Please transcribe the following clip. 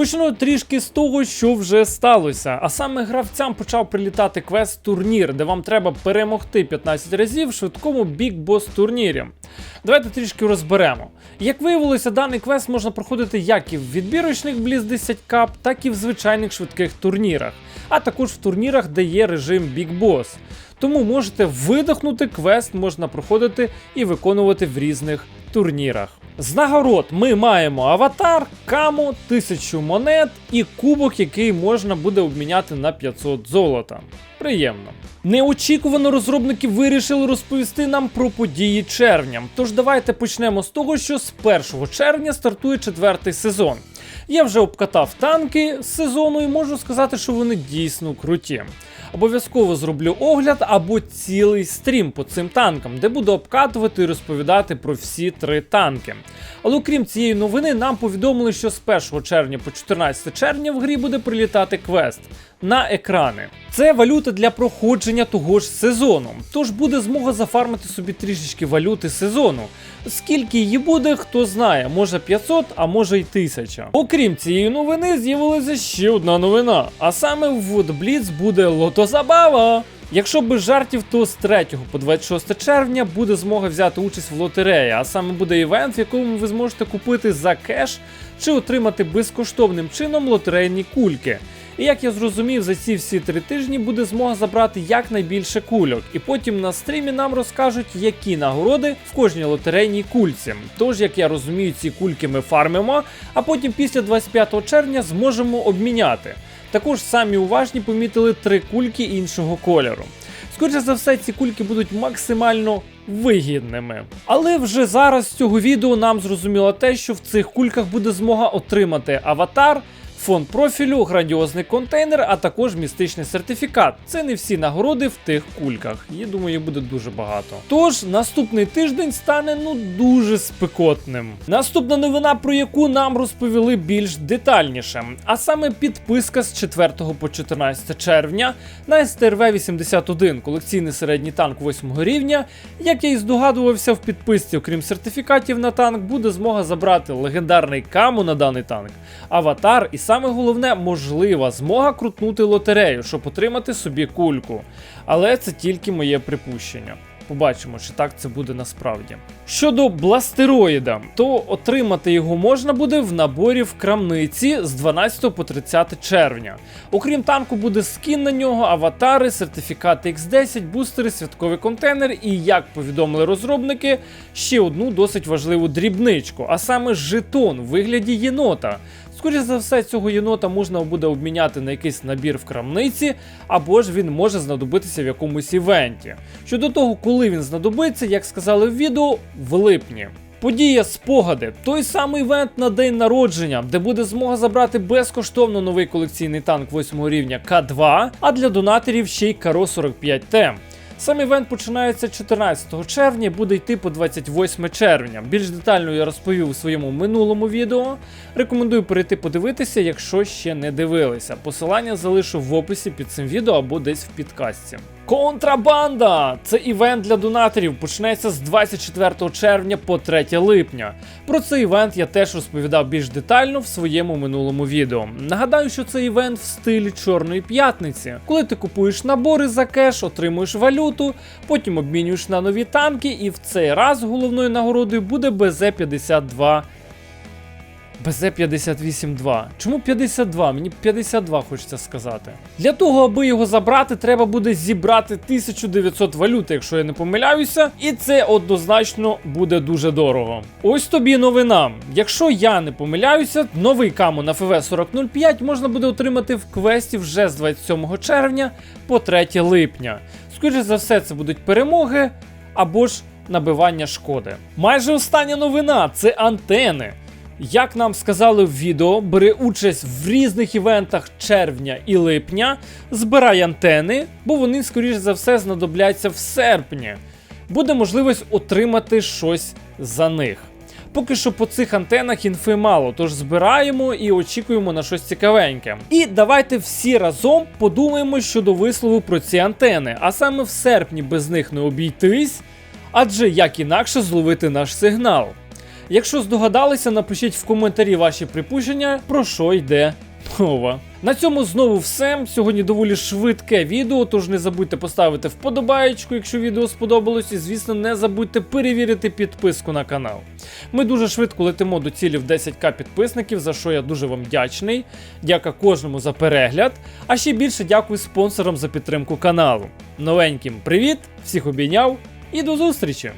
Почну трішки з того, що вже сталося. А саме гравцям почав прилітати квест турнір, де вам треба перемогти 15 разів в швидкому Big Boss турнірі. Давайте трішки розберемо. Як виявилося, даний квест можна проходити як і в відбірочних Blizz 10 Cup, так і в звичайних швидких турнірах, а також в турнірах, де є режим Boss. Тому можете видихнути квест, можна проходити і виконувати в різних турнірах. З нагород ми маємо аватар, каму, 1000 монет і кубок, який можна буде обміняти на 500 золота. Приємно. Неочікувано розробники вирішили розповісти нам про події червня. Тож давайте почнемо з того, що з 1 червня стартує четвертий сезон. Я вже обкатав танки з сезону і можу сказати, що вони дійсно круті. Обов'язково зроблю огляд або цілий стрім по цим танкам, де буду обкатувати і розповідати про всі три танки. Але окрім цієї новини, нам повідомили, що з 1 червня по 14 червня в грі буде прилітати квест на екрани. Це валюта для проходження того ж сезону, тож буде змога зафармити собі трішечки валюти сезону. Скільки її буде, хто знає, може 500, а може й 1000. Окрім цієї новини, з'явилася ще одна новина. А саме в WoodBlitz буде лотозабава. Якщо без жартів, то з 3 по 26 червня буде змога взяти участь в лотереї, а саме буде івент, в якому ви зможете купити за кеш чи отримати безкоштовним чином лотерейні кульки. І як я зрозумів, за ці всі три тижні буде змога забрати якнайбільше кульок, і потім на стрімі нам розкажуть, які нагороди в кожній лотерейній кульці. Тож, як я розумію, ці кульки ми фармимо, а потім після 25 червня зможемо обміняти. Також самі уважні помітили три кульки іншого кольору. Скоріше за все, ці кульки будуть максимально вигідними. Але вже зараз з цього відео нам зрозуміло те, що в цих кульках буде змога отримати аватар. Фон профілю, грандіозний контейнер, а також містичний сертифікат. Це не всі нагороди в тих кульках. Я думаю, їх буде дуже багато. Тож наступний тиждень стане ну дуже спекотним. Наступна новина, про яку нам розповіли більш детальніше, а саме підписка з 4 по 14 червня на СТРВ 81 колекційний середній танк 8 рівня. Як я і здогадувався, в підписці, окрім сертифікатів на танк, буде змога забрати легендарний каму на даний танк, аватар і саме головне можлива змога крутнути лотерею, щоб отримати собі кульку. Але це тільки моє припущення. Побачимо, чи так це буде насправді. Щодо бластероїда, то отримати його можна буде в наборі в крамниці з 12 по 30 червня. Окрім танку, буде скін на нього, аватари, сертифікати X10, бустери, святковий контейнер і, як повідомили розробники, ще одну досить важливу дрібничку, а саме жетон у вигляді єнота. Скоріше за все, цього єнота можна буде обміняти на якийсь набір в крамниці, або ж він може знадобитися в якомусь івенті. Щодо того, коли він знадобиться, як сказали в відео, в липні. Подія спогади, той самий івент на день народження, де буде змога забрати безкоштовно новий колекційний танк 8 рівня К2, а для донаторів ще й Каро 45Т. Сам івент починається 14 червня, буде йти по 28 червня. Більш детально я розповів у своєму минулому відео. Рекомендую перейти подивитися, якщо ще не дивилися. Посилання залишу в описі під цим відео або десь в підкастці. Контрабанда! Це івент для донаторів. Почнеться з 24 червня по 3 липня. Про цей івент я теж розповідав більш детально в своєму минулому відео. Нагадаю, що це івент в стилі Чорної п'ятниці, коли ти купуєш набори за кеш, отримуєш валюту, потім обмінюєш на нові танки, і в цей раз головною нагородою буде БЗ-52 БЗ-58-2. Чому 52? Мені 52 хочеться сказати. Для того, аби його забрати, треба буде зібрати 1900 валюти, якщо я не помиляюся, і це однозначно буде дуже дорого. Ось тобі новина. Якщо я не помиляюся, новий каму на ФВ-4005 можна буде отримати в квесті вже з 27 червня по 3 липня. Скоріше за все, це будуть перемоги або ж набивання шкоди. Майже остання новина це антени. Як нам сказали в відео, бери участь в різних івентах червня і липня, збирай антени, бо вони, скоріш за все, знадобляться в серпні. Буде можливість отримати щось за них. Поки що по цих антенах інфи мало, тож збираємо і очікуємо на щось цікавеньке. І давайте всі разом подумаємо щодо вислову про ці антени, а саме в серпні без них не обійтись, адже як інакше зловити наш сигнал. Якщо здогадалися, напишіть в коментарі ваші припущення, про що йде мова. На цьому знову все. Сьогодні доволі швидке відео, тож не забудьте поставити вподобаєчку, якщо відео сподобалось, і звісно, не забудьте перевірити підписку на канал. Ми дуже швидко летимо до цілі в 10к підписників, за що я дуже вам вдячний. Дяка кожному за перегляд. А ще більше дякую спонсорам за підтримку каналу. Новеньким привіт, всіх обійняв і до зустрічі!